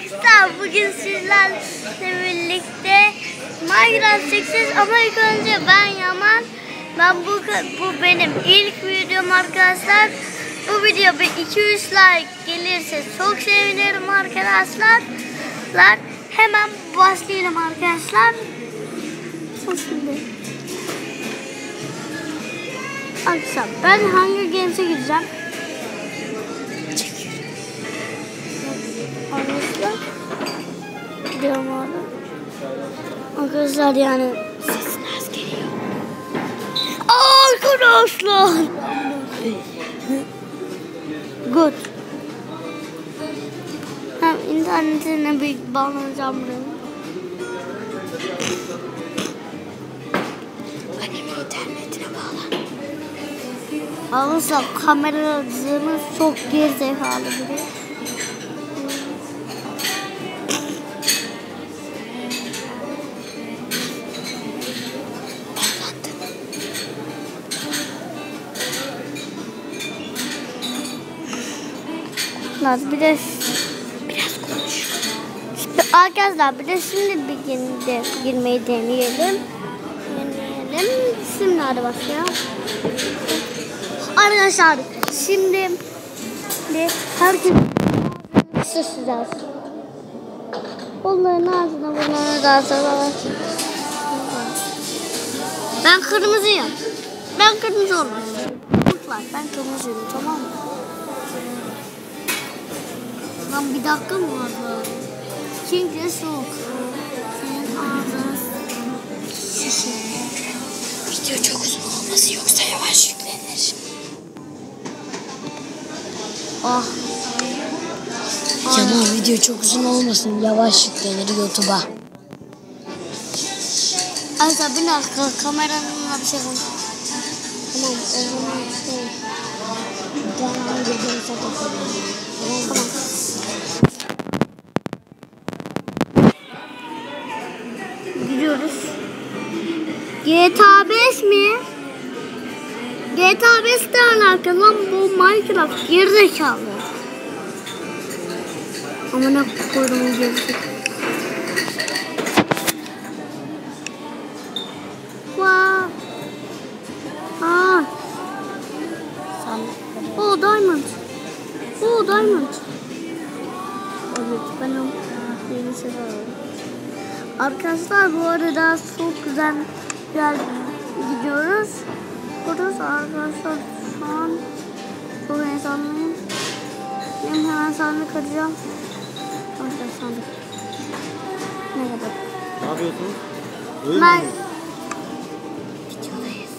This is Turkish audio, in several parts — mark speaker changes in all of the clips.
Speaker 1: Arkadaşlar bugün sizlerle birlikte Minecraft çekeceğiz ama ilk önce ben Yaman. Ben bu bu benim ilk videom arkadaşlar. Bu video bir 200 like gelirse çok sevinirim arkadaşlar. Lan Hemen başlayalım arkadaşlar. Şimdi. Arkadaşlar ben hangi games'e gideceğim? Gidiyorum orada. Arkadaşlar yani sesin az geliyor. Arkadaşlar. Good. Hem internetine bir bağlanacağım buraya. Annemin internetine bağlan. Arkadaşlar kameracımız çok gerizekalı biri. Arkadaşlar bir de biraz konuş. Arkadaşlar bir de şimdi bir girde, girmeyi deneyelim. Deneyelim. Şimdi hadi başlayalım. Arkadaşlar şimdi de herkes seseceğiz. Onların ağzına bunların ağzına Ben kırmızıyım. Ben kırmızı olmak istiyorum. Ben kırmızıyım tamam mı? Lan bir dakika mı bu? Çünkü soğuk. Senin ağzın şişir.
Speaker 2: Video çok uzun olması yoksa yavaş yüklenir.
Speaker 1: Ah.
Speaker 2: Yaman video çok uzun olmasın yavaş yüklenir YouTube'a.
Speaker 1: Aysa bir dakika kameranın bir şey konuş. Tamam o zaman şey. Ben hangi games'e takılayım? Tamam. Gidiyoruz. GTA 5 mi? GTA 5 de alakalı lan bu Minecraft gerizekalı. Ama ne koydum gerizekalı. Wow. Aa. Oh diamond. Oh diamond. Seviyorum. Arkadaşlar bu arada çok güzel güzel gidiyoruz. Gidiyoruz arkadaşlar şu an çok heyecanlıyım. Benim hemen sandık arayacağım. Arkadaşlar sandık. Ne kadar?
Speaker 3: Ne yapıyorsunuz? Oyun
Speaker 1: Ben
Speaker 3: mu?
Speaker 1: videodayız.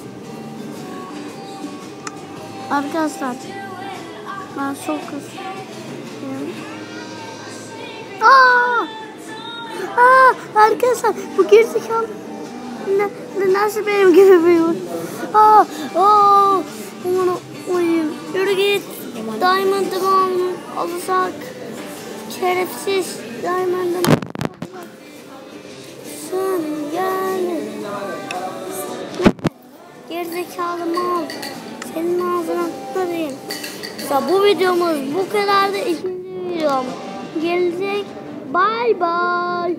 Speaker 1: Arkadaşlar ben çok kızıyorum. Aa! Aa! Arkadaşlar bu gerizekalı ne, ne, nasıl benim gibi büyüyor? Aa! Aa! Onu uyuyayım. Yürü git. Diamond'ımı al- alırsak. Şerefsiz Diamond'ımı Sen gel. Gerizekalı mal. Senin ağzına tutayım. Ya bu videomuz bu kadar da ikinci videom. Gelecek. Bye bye.